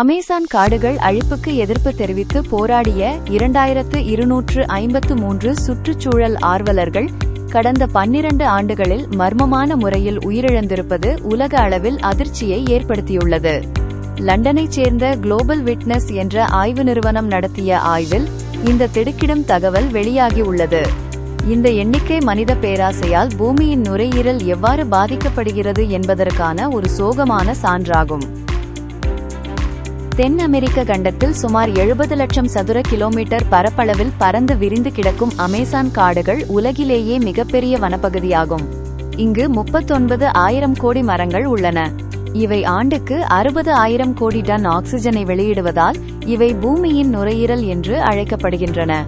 Amazon காடுகள் அழிப்புக்கு எதிர்ப்பு தெரிவித்து போராடிய இரண்டாயிரத்து இருநூற்று ஐம்பத்து மூன்று சுற்றுச்சூழல் ஆர்வலர்கள் கடந்த பன்னிரண்டு ஆண்டுகளில் மர்மமான முறையில் உயிரிழந்திருப்பது உலக அளவில் அதிர்ச்சியை ஏற்படுத்தியுள்ளது. லண்டனைச் சேர்ந்த குளோபல் விட்னஸ் என்ற ஆய்வு நிறுவனம் நடத்திய ஆய்வில் இந்த திடுக்கிடும் தகவல் வெளியாகியுள்ளது. இந்த எண்ணிக்கை மனித பேராசையால் பூமியின் நுரையீரல் எவ்வாறு பாதிக்கப்படுகிறது என்பதற்கான ஒரு சோகமான சான்றாகும். தென் அமெரிக்க கண்டத்தில் சுமார் எழுபது லட்சம் சதுர கிலோமீட்டர் பரப்பளவில் பறந்து விரிந்து கிடக்கும் அமேசான் காடுகள் உலகிலேயே மிகப்பெரிய வனப்பகுதியாகும். இங்கு முப்பத்தொன்பது ஆயிரம் கோடி மரங்கள் உள்ளன. இவை ஆண்டுக்கு அறுபது ஆயிரம் கோடி டன் ஆக்சிஜனை வெளியிடுவதால் இவை பூமியின் நுரையீரல் என்று அழைக்கப்படுகின்றன.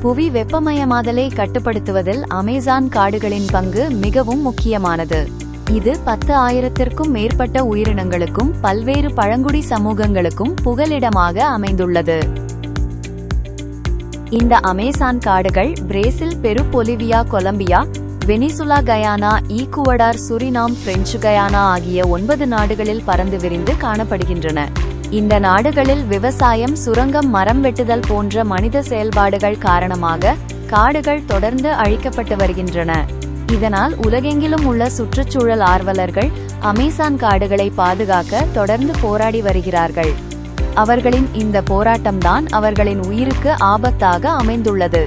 புவி வெப்பமயமாதலை கட்டுப்படுத்துவதில் அமேசான் காடுகளின் பங்கு மிகவும் முக்கியமானது. இது பத்து ஆயிரத்திற்கும் மேற்பட்ட உயிரினங்களுக்கும் பல்வேறு பழங்குடி சமூகங்களுக்கும் புகலிடமாக அமைந்துள்ளது. இந்த அமேசான் காடுகள் Brazil Peru Bolivia Colombia Venezuela Guyana Ecuador Suriname French Guiana ஆகிய ஒன்பது நாடுகளில் பறந்து விரிந்து காணப்படுகின்றன. இந்த நாடுகளில் விவசாயம் சுரங்கம் மரம் வெட்டுதல் போன்ற மனித செயல்பாடுகள் காரணமாக காடுகள் தொடர்ந்து அழிக்கப்பட்டு வருகின்றன. இதனால் உலகெங்கிலும் உள்ள சுற்றுச்சூழல் ஆர்வலர்கள் அமேசான் காடுகளை பாதுகாக்க தொடர்ந்து போராடி வருகிறார்கள். அவர்களின் இந்த போராட்டம்தான் அவர்களின் உயிருக்கு ஆபத்தாக அமைந்துள்ளது.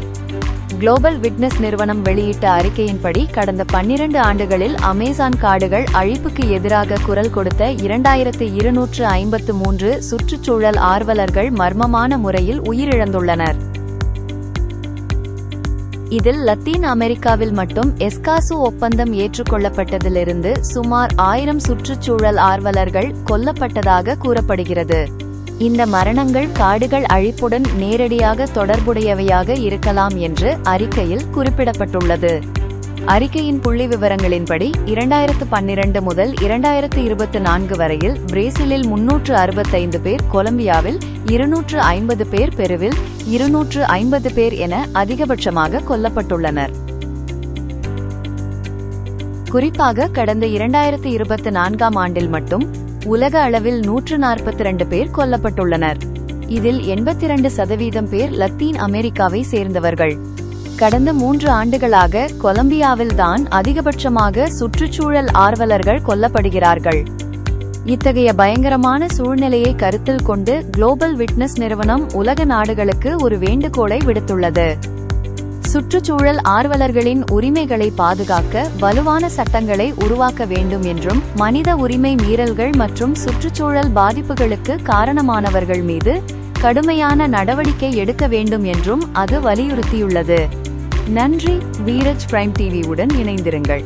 குளோபல் விட்னஸ் நிறுவனம் வெளியிட்ட அறிக்கையின்படி கடந்த பன்னிரண்டு ஆண்டுகளில் அமேசான் காடுகள் அழிப்புக்கு எதிராக குரல் கொடுத்த இரண்டாயிரத்து இருநூற்று ஐம்பத்து மூன்று சுற்றுச்சூழல் ஆர்வலர்கள் மர்மமான முறையில் உயிரிழந்துள்ளனர். இதில் லத்தீன் அமெரிக்காவில் மட்டும் எஸ்காசு ஒப்பந்தம் ஏற்றுக்கொள்ளப்பட்டதிலிருந்து சுமார் ஆயிரம் சுற்றுச்சூழல் ஆர்வலர்கள் கொல்லப்பட்டதாக கூறப்படுகிறது. இந்த மரணங்கள் காடுகள் அழிப்புடன் நேரடியாக தொடர்புடையவையாக இருக்கலாம் என்று அறிக்கையில் குறிப்பிடப்பட்டுள்ளது. அறிக்கையின் புள்ளி விவரங்களின்படி இரண்டாயிரத்து பன்னிரண்டு முதல் இரண்டாயிரத்து இருபத்தி நான்கு வரையில் பிரேசிலில் முன்னூற்று அறுபத்தைந்து பேர் கொலம்பியாவில் இருநூற்று ஐம்பது பேர் பெருவில் இருநூற்று ஐம்பது பேர் என அதிகபட்சமாக கொல்லப்பட்டுள்ளனர். குறிப்பாக கடந்த இரண்டாயிரத்து இருபத்தி நான்காம் ஆண்டில் மட்டும் உலக அளவில் நூற்று நாற்பத்தி ரெண்டு பேர் கொல்லப்பட்டுள்ளனர். இதில் எண்பத்தி இரண்டு சதவீதம் பேர் லத்தீன் அமெரிக்காவை சேர்ந்தவர்கள். கடந்த மூன்று ஆண்டுகளாக கொலம்பியாவில்தான் அதிகபட்சமாக சுற்றுச்சூழல் ஆர்வலர்கள் கொல்லப்படுகிறார்கள். இத்தகைய பயங்கரமான சூழ்நிலையை கருத்தில் கொண்டு குளோபல் விட்னஸ் நிறுவனம் உலக நாடுகளுக்கு ஒரு வேண்டுகோளை விடுத்துள்ளது. சுற்றுச்சூழல் ஆர்வலர்களின் உரிமைகளை பாதுகாக்க வலுவான சட்டங்களை உருவாக்க வேண்டும் என்றும் மனித உரிமை மீறல்கள் மற்றும் சுற்றுச்சூழல் பாதிப்புகளுக்கு காரணமானவர்கள் மீது கடுமையான நடவடிக்கை எடுக்க வேண்டும் என்றும் அது வலியுறுத்தியுள்ளது. நன்றி வீரஜ் பிரைம் டிவியுடன் இணைந்திருங்கள்.